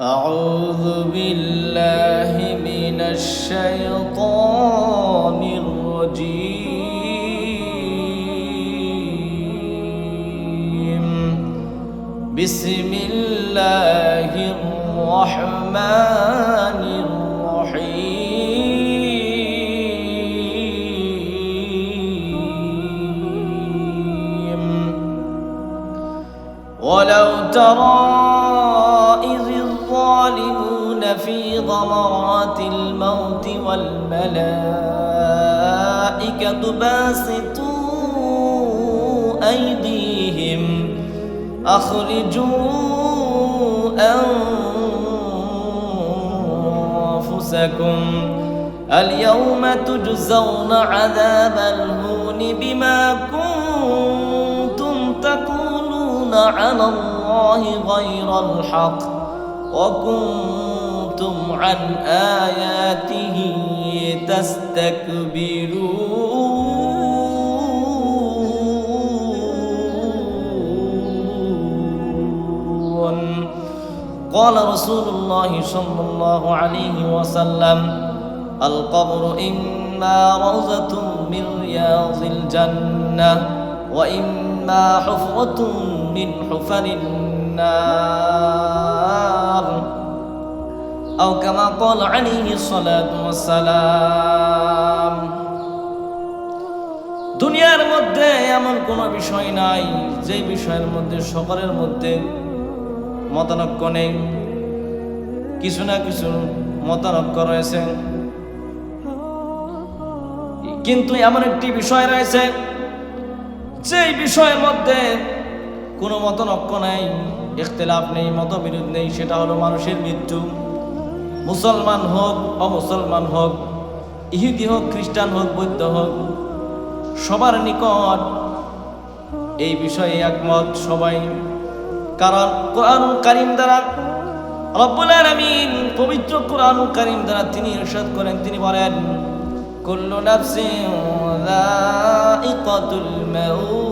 أعوذ بالله من الشيطان الرجيم. بسم الله الرحمن الرحيم. ولو ترى الظالمون في غمرات الموت والملائكة باسطوا أيديهم. أخرجوا أنفسكم. اليوم تجزون عذاب الهون بما كنتم تقولون على الله غير الحق. وكنتم عن آياته تستكبرون قال رسول الله صلى الله عليه وسلم القبر إما روزة من رياض الجنة وإما حفرة من حفر النار أو كما قال عليه الصلاة والسلام দুনিয়ার মধ্যে এমন কোনো বিষয় নাই যে বিষয়ের মধ্যে সকলের মধ্যে মতানক্য নেই কিছু না কিছু মতানক্য রয়েছে কিন্তু এমন একটি বিষয় রয়েছে যেই বিষয়ের মধ্যে কোনো মতনক্য নেই ইখতলাফ নেই মতবিরোধ নেই সেটা হলো মানুষের মৃত্যু মুসলমান হোক, অমুসলমান হোক, ইহুদি হোক, খ্রিস্টান হোক, বৌদ্ধ হোক, সবার নিকট এই বিষয়ে একমত সবাই। কারণ কোরআন কারিম দ্বারা রব্বুল আলামিন পবিত্র কোরআন কারিম দ্বারা তিনি ইরশাদ করেন। তিনি বলেন, কুল্লু নাফসিন যায়িকাতুল মাউত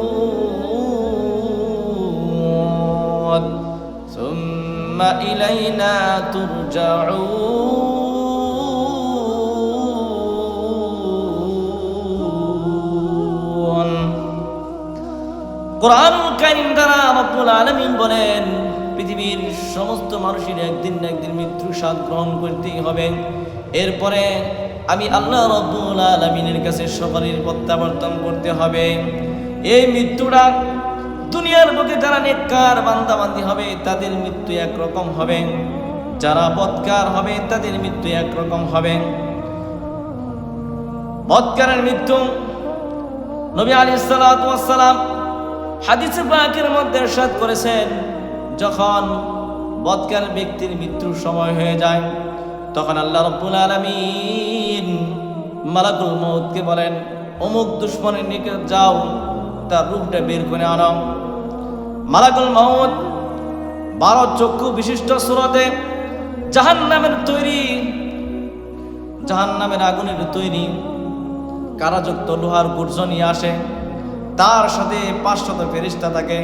সুম্মা ইলাইনা তুরজাউন কোরআন কারিম দ্বারা রব্বুল আলামিন বলেন, পৃথিবীর সমস্ত মানুষের একদিন না একদিন মৃত্যু স্বাদ গ্রহণ করতেই হবে। এরপরে আমি আল্লাহ রব্বুল আলমিনের কাছে সকলের প্রত্যাবর্তন করতে হবে। এই মৃত্যুটা দুনিয়ার বুকে যারা নেককার, বান্দাবান্দি হবে, তাদের মৃত্যু একরকম হবে। যারা বৎকার হবে, তাদের মৃত্যু একরকম হবে। বৎকারের মৃত্যু, নবী আলী সালাম হাদিসে পাকের মধ্যে সাদ করেছেন, যখন বৎকার ব্যক্তির মৃত্যুর সময় হয়ে যায়, তখন আল্লাহ রব্বুল আলমিন মালাকুল মৌতকে বলেন, অমুক দুশ্মনের নিকট যাও, তার রূপটা বের করে আনো। মালাকুল মৌত বারো চক্ষু বিশিষ্ট সুরতে জাহান নামের তৈরি জাহান নামের আগুনের তৈরি কারাযুক্ত লোহার গুর্জ নিয়ে আসে। তার সাথে পাঁচশত ফেরিস্তা থাকে।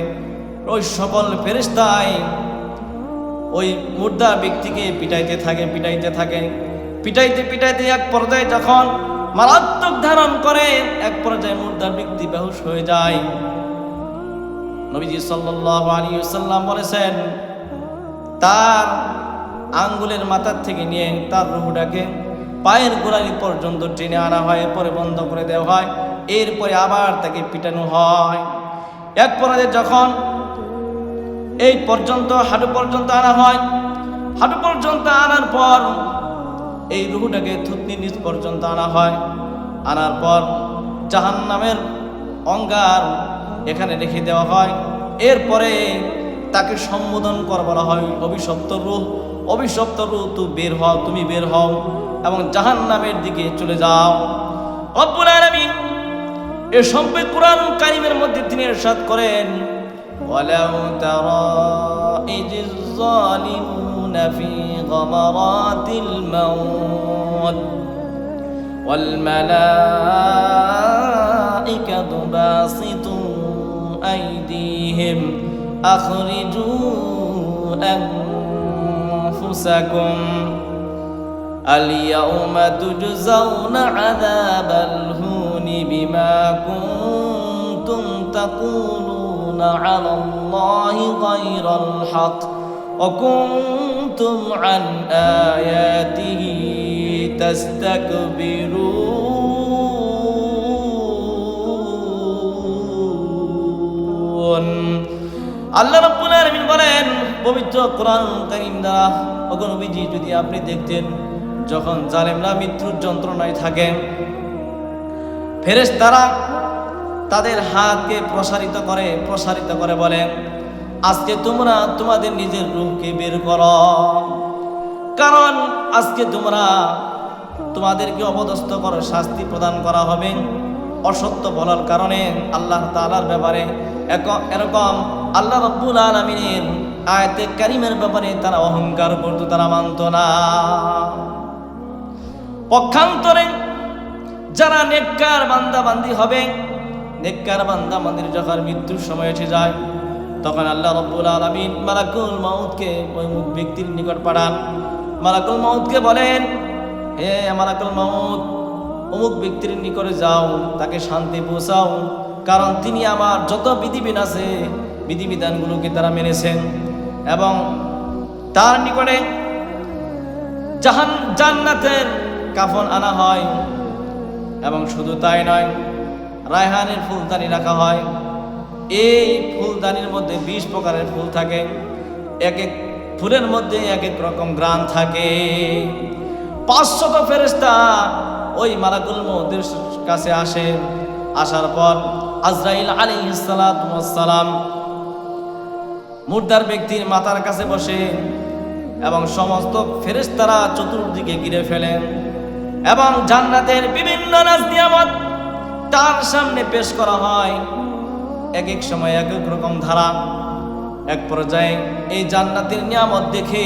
ওই সকল ফেরিস্তায় ওই মুর্দা ব্যক্তিকে পিটাইতে থাকে পিটাইতে থাকে। পিটাইতে পিটাইতে এক পর্যায়ে যখন মারাত্মক ধারণ করে, এক পর্যায়ে মুর্দা ব্যক্তি বেহুশ হয়ে যায়। নবীজি সাল্লাল্লাহু আলাইহি সাল্লাম বলেছেন, তার আঙ্গুলের মাথার থেকে নিয়ে তার রুহুটাকে পায়ের গোড়ালি পর্যন্ত টেনে আনা হয়, এরপরে বন্ধ করে দেওয়া হয়, এরপরে আবার তাকে পিটানো হয়। এক পর্যায়ে যখন এই পর্যন্ত, হাঁটু পর্যন্ত আনা হয়, হাঁটু পর্যন্ত আনার পর এই রুহুটাকে থুতনি নিচ পর্যন্ত আনা হয়। আনার পর জাহান নামের অঙ্গার এখানে রেখে দেওয়া হয়, এরপরে তাকে সম্বোধন করা বলা হয়। অভিশপ্ত রূহ অভিশপ্ত রূহ, তু বের হও, তুমি বের হও এবং জাহান নামের দিকে চলে যাও। রব্বুল আলামিন এ সম্পে কোরআন কারিমের মধ্যে তিনি এরশাদ করেন, ওয়ালাউ তারা ওয়াল أيديهم أخرجوا أنفسكم اليوم تجزون عذاب الهون بما كنتم تقولون على الله غير الحق وكنتم عن آياته تستكبرون. আল্লাহ রাব্বুল আলামিন বলেন, পবিত্র কোরআন কারীম দ্বারা যদি আপনি দেখতেন যখন জালেমরা মৃত্যুর যন্ত্রণায় থাকে, ফেরেশতারা তাদের হাতকে প্রসারিত করে প্রসারিত করে বলেন আজকে তোমরা তোমাদের নিজের রূপকে বের করো। কারণ আজকে তোমরা তোমাদেরকে অপদস্থ করো শাস্তি প্রদান করা হবে। অসত্য বলার কারণে আল্লাহ তাআলার ব্যাপারে এরকম আল্লাহ রব্বুল আলমিনের আয়তে কারিমের ব্যাপারে তারা অহংকার করতো, তারা মানত না। পক্ষান্তরে যারা নেককার বান্দা বান্দি হবে, নেককার বান্দা বান্দির যখন মৃত্যুর সময় এসে যায়, তখন আল্লাহ রব্বুল আলমিন মালাকুল মাউদকে ওই ব্যক্তির নিকট পাঠান। মালাকুল মাউদকে বলেন, হে মালাকুল মাউদ অমুক ব্যক্তির নিকটে যাও, তাকে শান্তি পৌঁছাও। কারণ তিনি আমার যত বিধিবিধান আছে, বিধিবিধানগুলোকে তারা মেনেছেন। এবং তার নিকটে জাহান, জান্নাতের কাফন আনা হয়। এবং শুধু তাই নয়, রায়হানের ফুলদানি রাখা হয়। এই ফুলদানির মধ্যে বিশ প্রকারের ফুল থাকে। এক এক ফুলের মধ্যে এক এক রকম গ্রাম থাকে। পাঁচশত ফেরেস্তা ওই মালাকুল মহদের কাছে আসে। আসার পর আজরাইল আলী সালাম মুর্দার ব্যক্তির মাথার কাছে বসে এবং সমস্ত ফেরেশতারা চতুর্দিকে ঘিরে ফেলেন এবং জান্নাতের বিভিন্ন নাজ নিয়ামত তার সামনে পেশ করা হয়। এক এক সময় এক এক রকম ধারা। এক পর্যায়ে এই জান্নাতের নিয়ামত দেখে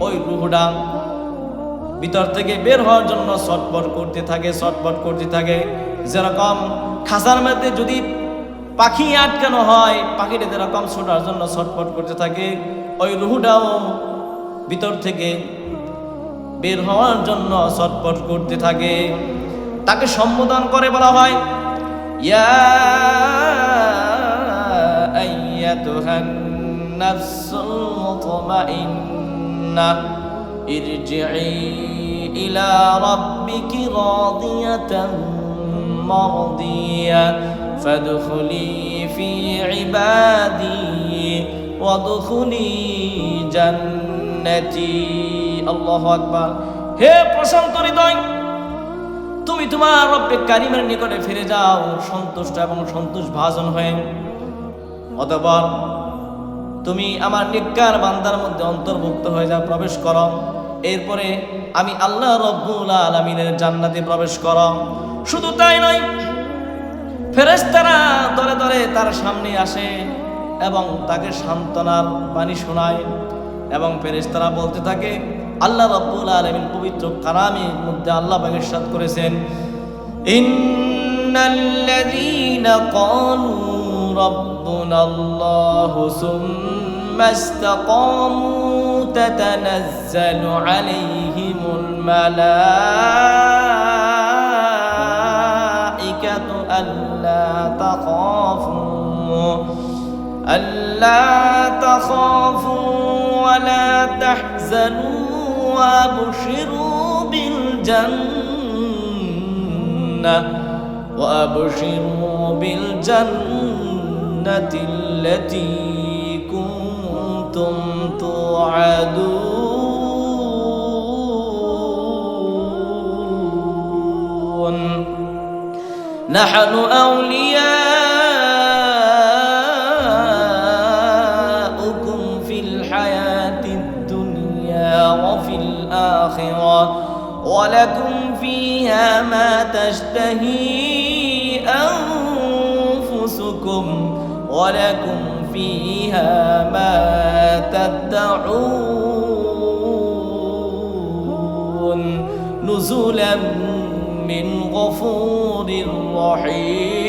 ওই রুহুডা ভিতর থেকে বের হওয়ার জন্য ছটপট করতে থাকে, ছটপট করতে থাকে। যেরকম খাসার মধ্যে যদি পাখি আটকানো হয়, পাখিটা যেরকম ছোটার জন্য ছটপট করতে থাকে, ওই রুহুটাও ভিতর থেকে বের হওয়ার জন্য ছটপট করতে থাকে। তাকে সম্বোধন করে বলা হয়, ইয়া ارجعي إلى ربك راضية مرضية فادخلي في عبادي وادخلي جنتي الله أكبر হে প্রশান্ত হৃদয় তুমি তোমার রব্বে কারিমের নিকটে ফিরে যাও সন্তুষ্ট এবং সন্তোষ ভাজন হয়ে অতঃপর তুমি আমার নিকার বান্দার মধ্যে অন্তর্ভুক্ত হয়ে যাও, প্রবেশ করো। এরপরে আমি আল্লাহ রব্বুল আলমিনের জান্নাতে প্রবেশ করো। শুধু তাই নয়, ফেরেশতারা দরে দরে তার সামনে আসে এবং তাকে সান্ত্বনার বাণী শোনায় এবং ফেরেশতারা বলতে থাকে, আল্লাহ রব্বুল আলমিন পবিত্র কারামের মধ্যে আল্লাহ সাথ করেছেন ইন্নাল্লাযীনা ক্বালু ربنا الله ثم استقاموا تتنزل عليهم الملائكة ألا تخافوا ألا تخافوا ولا تحزنوا وأبشروا بالجنة. وأبشروا بالجنة التي كنتم توعدون. نحن أولياؤكم في الحياة الدنيا وفي الآخرة ولكم فيها ما تشتهي فيها ما تدعون نزلا من غفور رحيم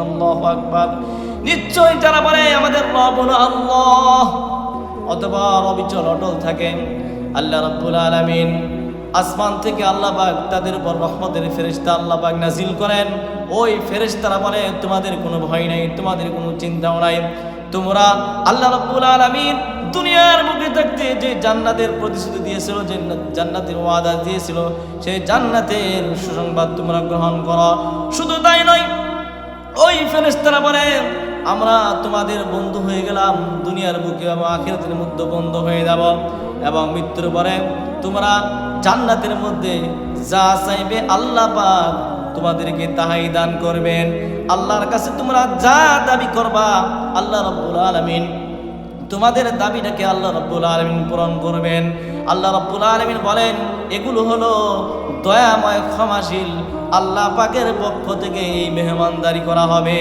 الله أكبر নিশ্চয় নিশ্চয় যারা বলে আমাদের রব হলো আল্লাহ অথবা অবিচল অটল থাকেন আল্লাহ রাব্বুল আলামিন আসমান থেকে আল্লাহ পাক তাদের উপর রহমতের ফেরেশতা আল্লাহ পাক নাজিল করেন। ওই ফেরেশতারা বলে, তোমাদের কোনো ভয় নাই, তোমাদের কোনো চিন্তাও নাই। তোমরা আল্লাহ রাব্বুল আলামিন দুনিয়ার মুখে থাকতে যে জান্নাতের প্রতিশ্রুতি দিয়েছিল, যে জান্নাতের ওয়াদা দিয়েছিল সেই জান্নাতের সুসংবাদ তোমরা গ্রহণ করো। শুধু তাই নয়, ওই ফেরেশতারা বলে, আমরা তোমাদের বন্ধু হয়ে গেলাম, দুনিয়ার বুকে এবং আখিরাতের মধ্যে বন্ধ হয়ে যাব। এবং মৃত্যুর পরে তোমরা জান্নাতের মধ্যে যা চাইবে আল্লাহ পাক তোমাদেরকে তাহাই দান করবেন। আল্লাহর কাছে তোমরা যা দাবি করবা, আল্লাহ রব্বুল আলামিন তোমাদের দাবিটাকে আল্লাহ রব্বুল আলমিন পূরণ করবেন। আল্লাহ রব্বুল আলমিন বলেন, এগুলো হলো দয়াময় ক্ষমাশীল, আল্লাহ পাকের পক্ষ থেকে এই মেহমানদারি করা হবে।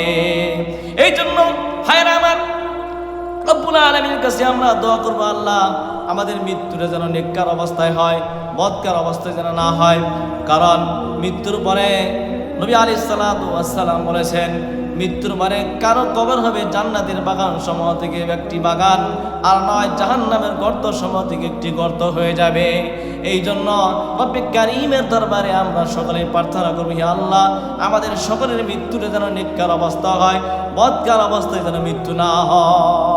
এই জন্য হায়রা আমার, রব্বুল আলমীর কাছে আমরা দোয়া করব, আল্লাহ, আমাদের মৃত্যুটা যেন নেককার অবস্থায় হয়। বদকার অবস্থায় যেন না হয়। কারণ মৃত্যুর পরে নবী আলি সাল্লাম বলেছেন, মৃত্যুর পরে কারও কবর হবে জান্নাতের বাগান সমূহ থেকে একটি বাগান, আর নয় জাহান্নামের গর্ত সমূহ থেকে একটি গর্ত হয়ে যাবে। এই জন্য রব্বে কারিমের দরবারে আমরা সকলে প্রার্থনা করব আল্লাহ, আমাদের সকলের মৃত্যুটা যেন নিকার অবস্থা হয় বদকার অবস্থায় যেন মৃত্যু না হয়।